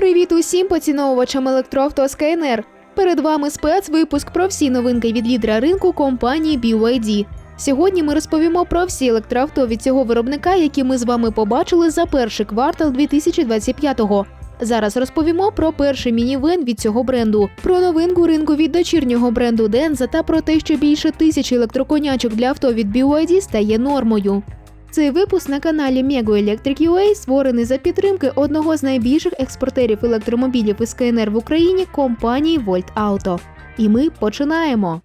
Привіт усім поціновувачам електроавто з КНР. Перед вами спецвипуск про всі новинки від лідера ринку компанії BYD. Сьогодні ми розповімо про всі електроавто від цього виробника, які ми з вами побачили за перший квартал 2025-го. Зараз розповімо про перший мінівен від цього бренду, про новинку ринку від дочірнього бренду Денза та про те, що більше тисячі електроконячок для авто від BYD стає нормою. Цей випуск на каналі Mego Electric UA створений за підтримки одного з найбільших експортерів електромобілів із КНР в Україні компанії Volt Auto. І ми починаємо.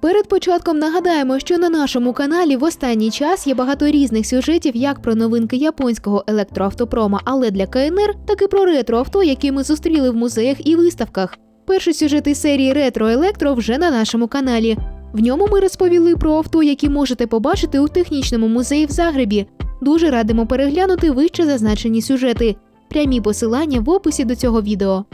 Перед початком нагадаємо, що на нашому каналі в останній час є багато різних сюжетів як про новинки японського електроавтопрома, але для КНР, так і про ретроавто, які ми зустріли в музеях і виставках. Перший сюжет із серії Ретро Електро вже на нашому каналі. В ньому ми розповіли про авто, які можете побачити у технічному музеї в Загребі. Дуже радимо переглянути вище зазначені сюжети. Прямі посилання в описі до цього відео.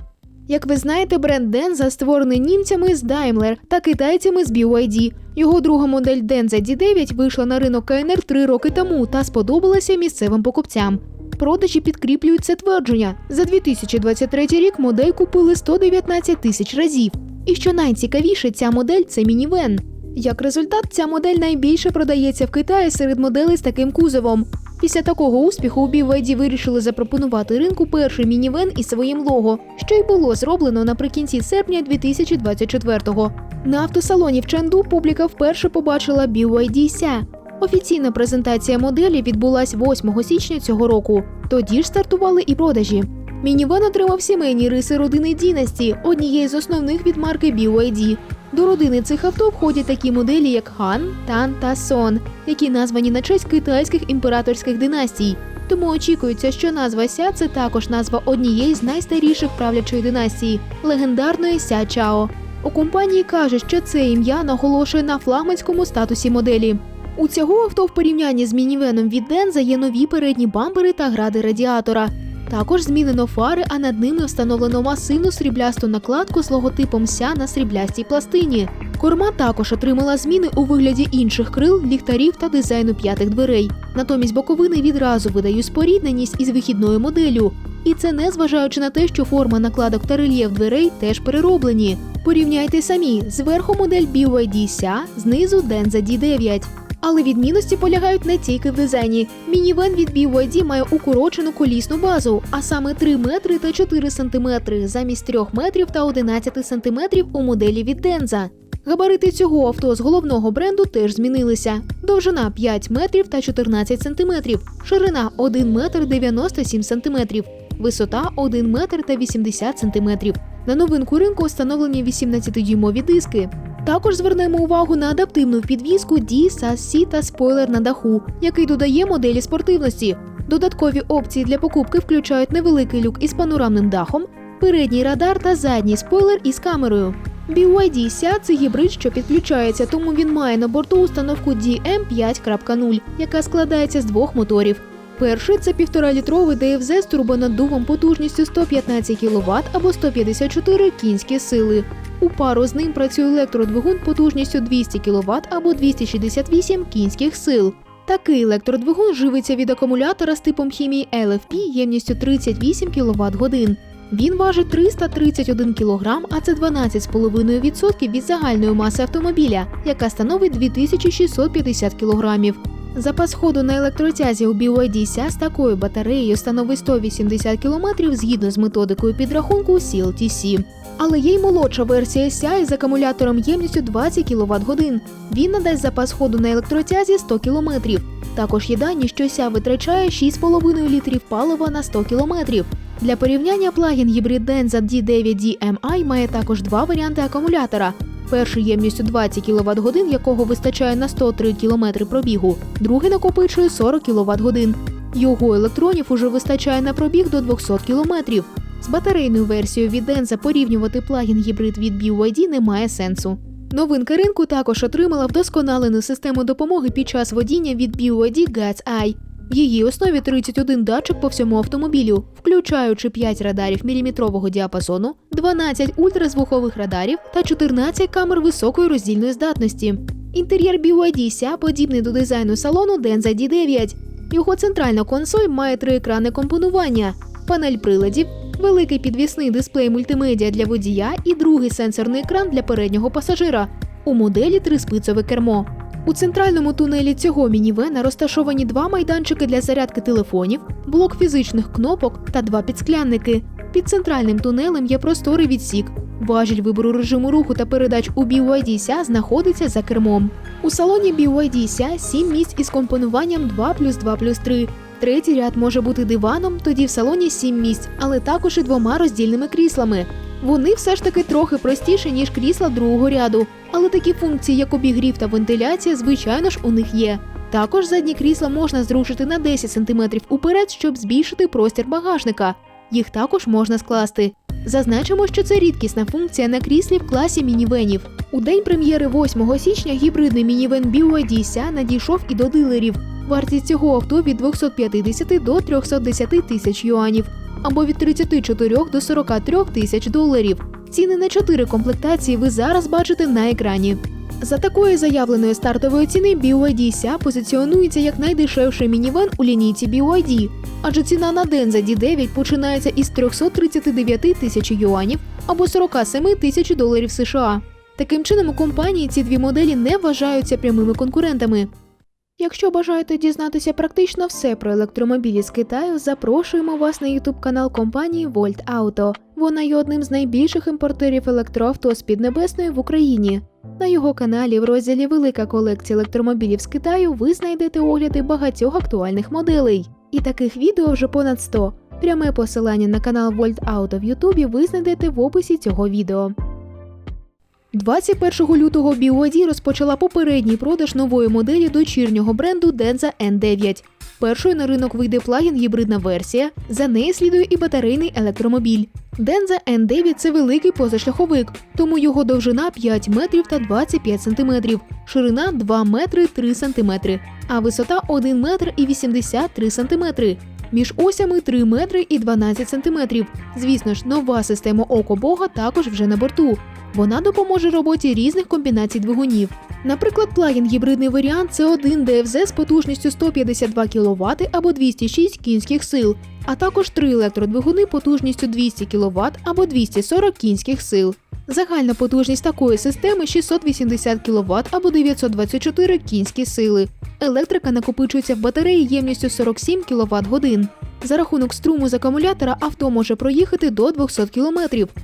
Як ви знаєте, бренд Denza створений німцями з Daimler та китайцями з BYD. Його друга модель Denza D9 вийшла на ринок КНР три роки тому та сподобалася місцевим покупцям. Продажі підкріплюють це твердження. За 2023 рік модель купили 119 тисяч разів. І що найцікавіше, ця модель це мінівен. Як результат, ця модель найбільше продається в Китаї серед моделей з таким кузовом. Після такого успіху BYD вирішили запропонувати ринку перший мінівен із своїм лого, що й було зроблено наприкінці серпня 2024-го. На автосалоні в Чанду публіка вперше побачила BYD Ся. Офіційна презентація моделі відбулась 8 січня цього року. Тоді ж стартували і продажі. Мінівен отримав сімейні риси родини Дінасті, однієї з основних від марки BYD. До родини цих авто входять такі моделі, як Хан, Тан та Сон, які названі на честь китайських імператорських династій. Тому очікується, що назва Ся це також назва однієї з найстаріших правлячої династії легендарної Ся Чао. У компанії кажуть, що це ім'я наголошує на флагманському статусі моделі. У цього авто в порівнянні з мінівеном від Денза є нові передні бампери та гради радіатора. Також змінено фари, а над ними встановлено масивну сріблясту накладку з логотипом ся на сріблястій пластині. Корма також отримала зміни у вигляді інших крил, ліхтарів та дизайну п'ятих дверей. Натомість боковини відразу видають спорідненість із вихідною моделлю. І це не зважаючи на те, що форма накладок та рельєф дверей теж перероблені. Порівняйте самі: зверху модель BYD ся, знизу Denza D9. Але відмінності полягають не тільки в дизайні. Мінівен від BYD має укорочену колісну базу, а саме 3 метри та 4 сантиметри замість 3 метрів та 11 сантиметрів у моделі від Denza. Габарити цього авто з головного бренду теж змінилися. Довжина 5 метрів та 14 сантиметрів, ширина 1 метр 97 сантиметрів, висота 1 метр та 80 сантиметрів. На новинку ринку встановлені 18-дюймові диски. Також звернемо увагу на адаптивну підвіску D, SAS C та спойлер на даху, який додає моделі спортивності. Додаткові опції для покупки включають невеликий люк із панорамним дахом, передній радар та задній спойлер із камерою. BYD ся це гібрид, що підключається, тому він має на борту установку DM5.0, яка складається з двох моторів. Перший це 1,5-літровий DFZ з турбонаддувом потужністю 115 кВт або 154 кінські сили. У пару з ним працює електродвигун потужністю 200 кВт або 268 кінських сил. Такий електродвигун живиться від акумулятора з типом хімії LFP ємністю 38 кВт годин. Він важить 331 кг, а це 12,5% від загальної маси автомобіля, яка становить 2650 кг. Запас ходу на електротязі у BYD ся з такою батареєю становить 180 км згідно з методикою підрахунку CLTC. Але є й молодша версія ся із акумулятором ємністю 20 кВт годин. Він надасть запас ходу на електротязі 100 км. Також є дані, що ся витрачає 6,5 літрів палива на 100 км. Для порівняння плагін гібрид Denza D9DMI має також два варіанти акумулятора. Перший ємністю 20 кВт годин, якого вистачає на 103 км пробігу, другий накопичує 40 кВт годин. Його електронів уже вистачає на пробіг до 200 км. З батарейною версією від Denza порівнювати плагін гібрид від BYD немає сенсу. Новинка ринку також отримала вдосконалену систему допомоги під час водіння від BYD Guts Eye. В її основі 31 датчик по всьому автомобілю, включаючи 5 радарів міліметрового діапазону, 12 ультразвукових радарів та 14 камер високої роздільної здатності. Інтер'єр BYD ся подібний до дизайну салону Denza D9. Його центральна консоль має три екрани компонування, панель приладів, великий підвісний дисплей мультимедіа для водія і другий сенсорний екран для переднього пасажира. У моделі триспицове кермо. У центральному тунелі цього мінівена розташовані два майданчики для зарядки телефонів, блок фізичних кнопок та два підсклянники. Під центральним тунелем є просторий відсік. Важіль вибору режиму руху та передач у BYD ся знаходиться за кермом. У салоні BYD ся 7 місць із компонуванням 2 плюс 2 плюс 3. Третій ряд може бути диваном, тоді в салоні 7 місць, але також і двома роздільними кріслами. Вони все ж таки трохи простіші, ніж крісла другого ряду, але такі функції, як обігрів та вентиляція, звичайно ж, у них є. Також задні крісла можна зрушити на 10 см уперед, щоб збільшити простір багажника. Їх також можна скласти. Зазначимо, що це рідкісна функція на кріслі в класі мінівенів. У день прем'єри 8 січня гібридний мінівен BYD ся надійшов і до дилерів. Вартість цього авто від 250 до 310 тисяч юанів або від 34 до 43 тисяч доларів. Ціни на чотири комплектації ви зараз бачите на екрані. За такої заявленої стартової ціни BYD ся позиціонується як найдешевший мінівен у лінійці BYD, адже ціна на Denza D9 починається із 339 тисяч юанів або 47 тисяч доларів США. Таким чином, у компанії ці дві моделі не вважаються прямими конкурентами. Якщо бажаєте дізнатися практично все про електромобілі з Китаю, запрошуємо вас на ютуб канал компанії Volt Auto. Вона є одним з найбільших імпортерів електроавто з Піднебесної в Україні. На його каналі в розділі Велика колекція електромобілів з Китаю ви знайдете огляди багатьох актуальних моделей. І таких відео вже понад 100. Пряме посилання на канал Volt Auto в Ютубі ви знайдете в описі цього відео. 21 лютого BYD розпочала попередній продаж нової моделі дочірнього бренду Denza N9. Першою на ринок вийде плагін-гібридна версія, за нею слідує і батарейний електромобіль. Denza N9 – це великий позашляховик, тому його довжина 5 метрів та 25 сантиметрів, ширина 2 метри 3 сантиметри, а висота 1 метр і 83 сантиметри. Між осями 3 метри і 12 сантиметрів. Звісно ж, нова система Око Бога також вже на борту. Вона допоможе роботі різних комбінацій двигунів. Наприклад, плагін гібридний варіант це один ДФЗ з потужністю 152 кВт або 206 кінських сил, а також три електродвигуни потужністю 200 кВт або 240 кінських сил. Загальна потужність такої системи 680 кВт або 924 кінські сили. Електрика накопичується в батареї ємністю 47 кВт годин. За рахунок струму з акумулятора авто може проїхати до 200 км,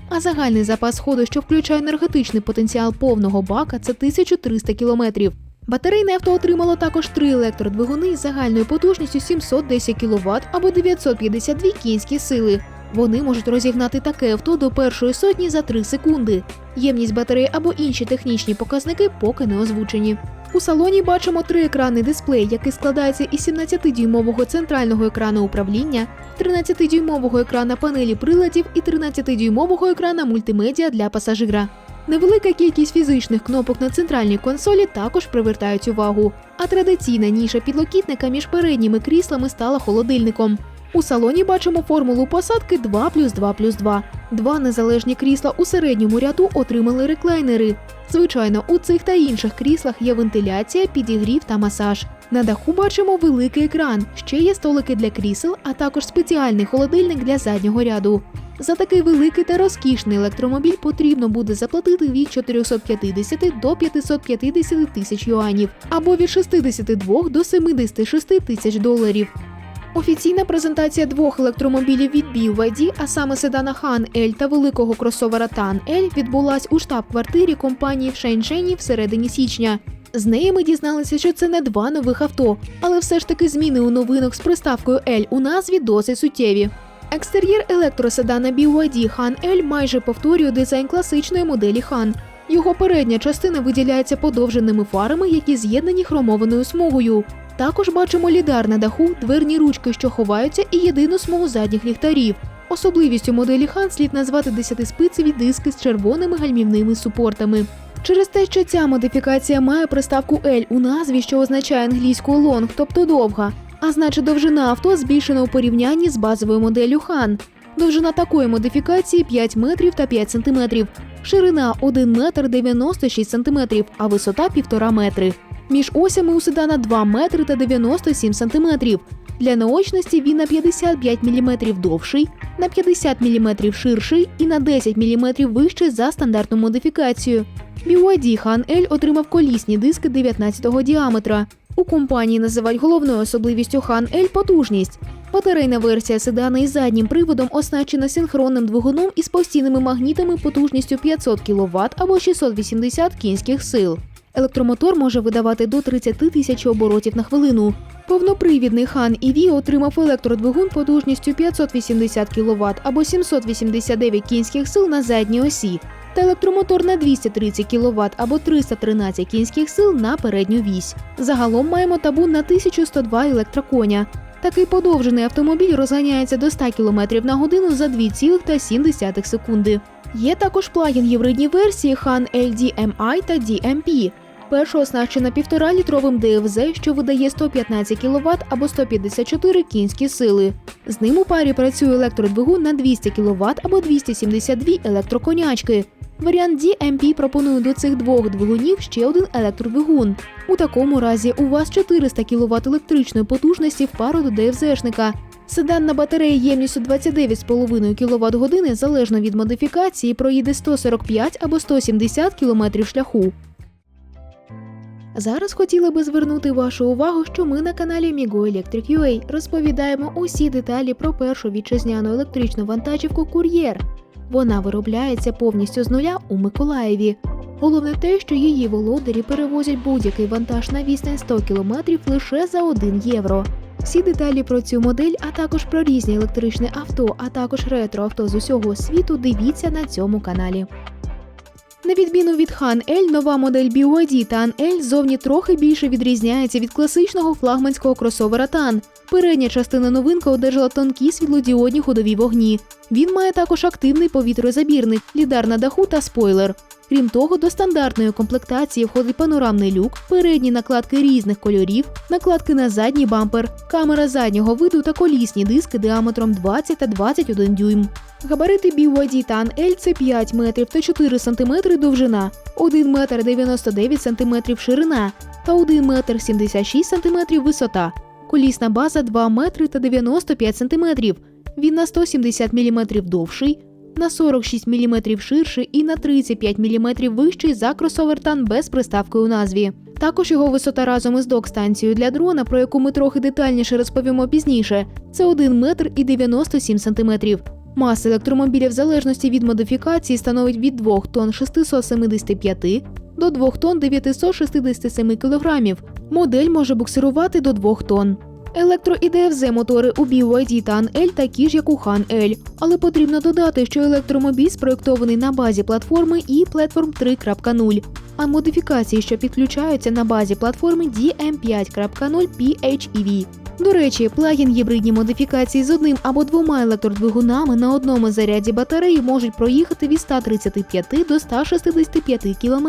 а загальний запас ходу, що включає енергетичний потенціал повного бака, це 1300 км. Батарейне авто отримало також три електродвигуни з загальною потужністю 710 кВт або 952 кінські сили. Вони можуть розігнати таке авто до першої сотні за 3 секунди. Ємність батареї або інші технічні показники поки не озвучені. У салоні бачимо триекранний дисплей, який складається із 17-дюймового центрального екрану управління, 13-дюймового екрана панелі приладів і 13-дюймового екрана мультимедіа для пасажира. Невелика кількість фізичних кнопок на центральній консолі також привертають увагу, а традиційна ніша підлокітника між передніми кріслами стала холодильником. У салоні бачимо формулу посадки 2 плюс 2 плюс 2. Два незалежні крісла у середньому ряду отримали реклайнери. Звичайно, у цих та інших кріслах є вентиляція, підігрів та масаж. На даху бачимо великий екран, ще є столики для крісел, а також спеціальний холодильник для заднього ряду. За такий великий та розкішний електромобіль потрібно буде заплатити від 450 до 550 тисяч юанів або від 62 до 76 тисяч доларів. Офіційна презентація двох електромобілів від BYD, а саме седана Han L та великого кросовера Tan L, відбулась у штаб-квартирі компанії в Шеньчжені в середині січня. З неї ми дізналися, що це не два нових авто, але все ж таки зміни у новинок з приставкою L у назві досить суттєві. Екстер'єр електроседана BYD Han L майже повторює дизайн класичної моделі Han. Його передня частина виділяється подовженими фарами, які з'єднані хромованою смугою. Також бачимо лідар на даху, дверні ручки, що ховаються, і єдину смугу задніх ліхтарів. Особливістю моделі Хан слід назвати десятиспицеві диски з червоними гальмівними супортами. Через те, що ця модифікація має приставку L у назві, що означає англійською long, тобто довга, а значить довжина авто збільшена у порівнянні з базовою моделлю Хан. Довжина такої модифікації 5 метрів та 5 сантиметрів. ширина 1 метр 96 сантиметрів, а висота 1,5 метри. Між осями у седана 2 метри та 97 сантиметрів. Для наочності він на 55 мм довший, на 50 мм ширший і на 10 мм вищий за стандартну модифікацію. BYD Han L отримав колісні диски 19-го діаметра. У компанії називають головною особливістю Han L потужність. Батарейна версія седана із заднім приводом оснащена синхронним двигуном із постійними магнітами потужністю 500 кВт або 680 кінських сил. Електромотор може видавати до 30 тисяч оборотів на хвилину. Повнопривідний хан EV отримав електродвигун потужністю 580 кВт або 789 кінських сил на задній осі та електромотор на 230 кВт або 313 кінських сил на передню вісь. Загалом маємо табун на 1102 електроконя. Такий подовжений автомобіль розганяється до 100 км на годину за 2,7 секунди. Є також плагін гібридні версії Han LDMI та DMP. Перша оснащена 1,5-літровим ДФЗ, що видає 115 кВт або 154 кінські сили. З ним у парі працює електродвигун на 200 кВт або 272 електроконячки. Варіант DMP пропонує до цих двох двигунів ще один електродвигун. У такому разі у вас 400 кВт електричної потужності в пару до ДФЗшника. Седан на батареї ємністю 29,5 кВт години залежно від модифікації проїде 145 або 170 км шляху. Зараз хотіли би звернути вашу увагу, що ми на каналі Migo Electric розповідаємо усі деталі про першу вітчизняну електричну вантажівку Кур'єр. Вона виробляється повністю з нуля у Миколаєві. Головне те, що її володарі перевозять будь-який вантаж на відстань 100 км лише за 1 євро. Всі деталі про цю модель, а також про різні електричні авто, а також ретроавто з усього світу дивіться на цьому каналі. На відміну від Хан Ель, нова модель BYD Tan L зовні трохи більше відрізняється від класичного флагманського кросовера Tan. Передня частина новинка одержала тонкі світлодіодні ходові вогні. Він має також активний повітрозабірник, лідар на даху та спойлер. Крім того, до стандартної комплектації входить панорамний люк, передні накладки різних кольорів, накладки на задній бампер, камера заднього виду та колісні диски діаметром 20 та 21 дюйм. Габарити BYD Tan L – це 5 метрів та 4 сантиметри довжина, 1 метр 99 сантиметрів ширина та 1 метр 76 сантиметрів висота. Колісна база 2 метри та 95 сантиметрів. Він на 170 мм довший, на 46 мм ширший і на 35 мм вищий за кросовер Tan без приставки у назві. Також його висота разом із док-станцією для дрона, про яку ми трохи детальніше розповімо пізніше, це 1 метр і 97 сантиметрів. Маса електромобіля в залежності від модифікації становить від 2 тонн 675 до 2 тонн 967 кг. Модель може буксирувати до 2 тонн. Електро і мотори у BYD та L такі ж, як у Han L, але потрібно додати, що електромобіль спроєктований на базі платформи і Platform 3.0, а модифікації, що підключаються на базі платформи DM5.0 PHEV. До речі, плагін гібридні модифікації з одним або двома електродвигунами на одному заряді батареї можуть проїхати від 135 до 165 км.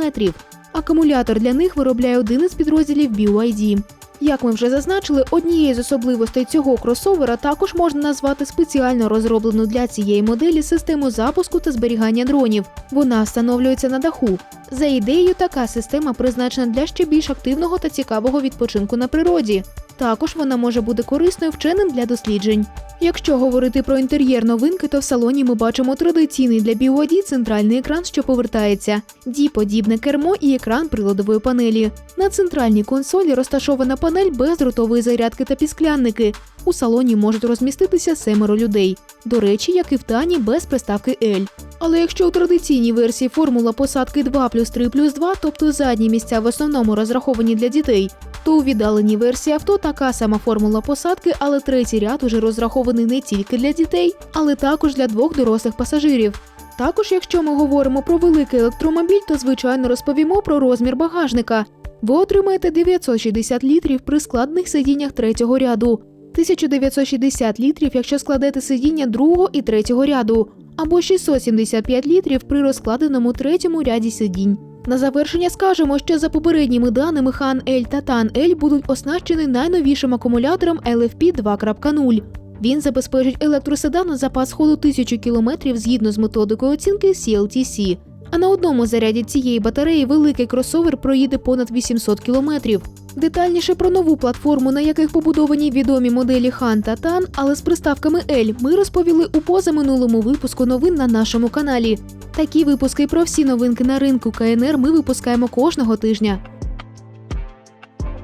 Акумулятор для них виробляє один із підрозділів BYD. Як ми вже зазначили, однією з особливостей цього кросовера також можна назвати спеціально розроблену для цієї моделі систему запуску та зберігання дронів. Вона встановлюється на даху. За ідеєю, така система призначена для ще більш активного та цікавого відпочинку на природі. Також вона може бути корисною вченим для досліджень. Якщо говорити про інтер'єр новинки, то в салоні ми бачимо традиційний для BYD центральний екран, що повертається, дій-подібне кермо і екран приладової панелі. На центральній консолі розташована панель без ротової зарядки та пісклянники. У салоні можуть розміститися семеро людей. До речі, як і в Тані без приставки L. Але якщо у традиційній версії формула посадки 2 плюс 3 плюс 2, тобто задні місця в основному розраховані для дітей, то у віддаленій версії авто така сама формула посадки, але третій ряд уже розрахований не тільки для дітей, але також для двох дорослих пасажирів. Також, якщо ми говоримо про великий електромобіль, то звичайно розповімо про розмір багажника. Ви отримаєте 960 літрів при складних сидіннях третього ряду, 1960 літрів, якщо складете сидіння другого і третього ряду, або 675 літрів при розкладеному третьому ряді сидінь. На завершення скажемо, що за попередніми даними хан Ель та Тан Ель будуть оснащені найновішим акумулятором LFP 2.0. Він забезпечить електроседану запас ходу 1000 км згідно з методикою оцінки CLTC. А на одному заряді цієї батареї великий кросовер проїде понад 800 кілометрів. Детальніше про нову платформу, на яких побудовані відомі моделі Хан та Тан, але з приставками L, ми розповіли у позаминулому випуску новин на нашому каналі. Такі випуски про всі новинки на ринку КНР ми випускаємо кожного тижня.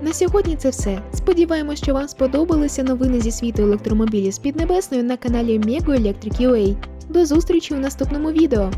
На сьогодні це все. Сподіваємось, що вам сподобалися новини зі світу електромобілів з Піднебесною на каналі Mego. До зустрічі у наступному відео.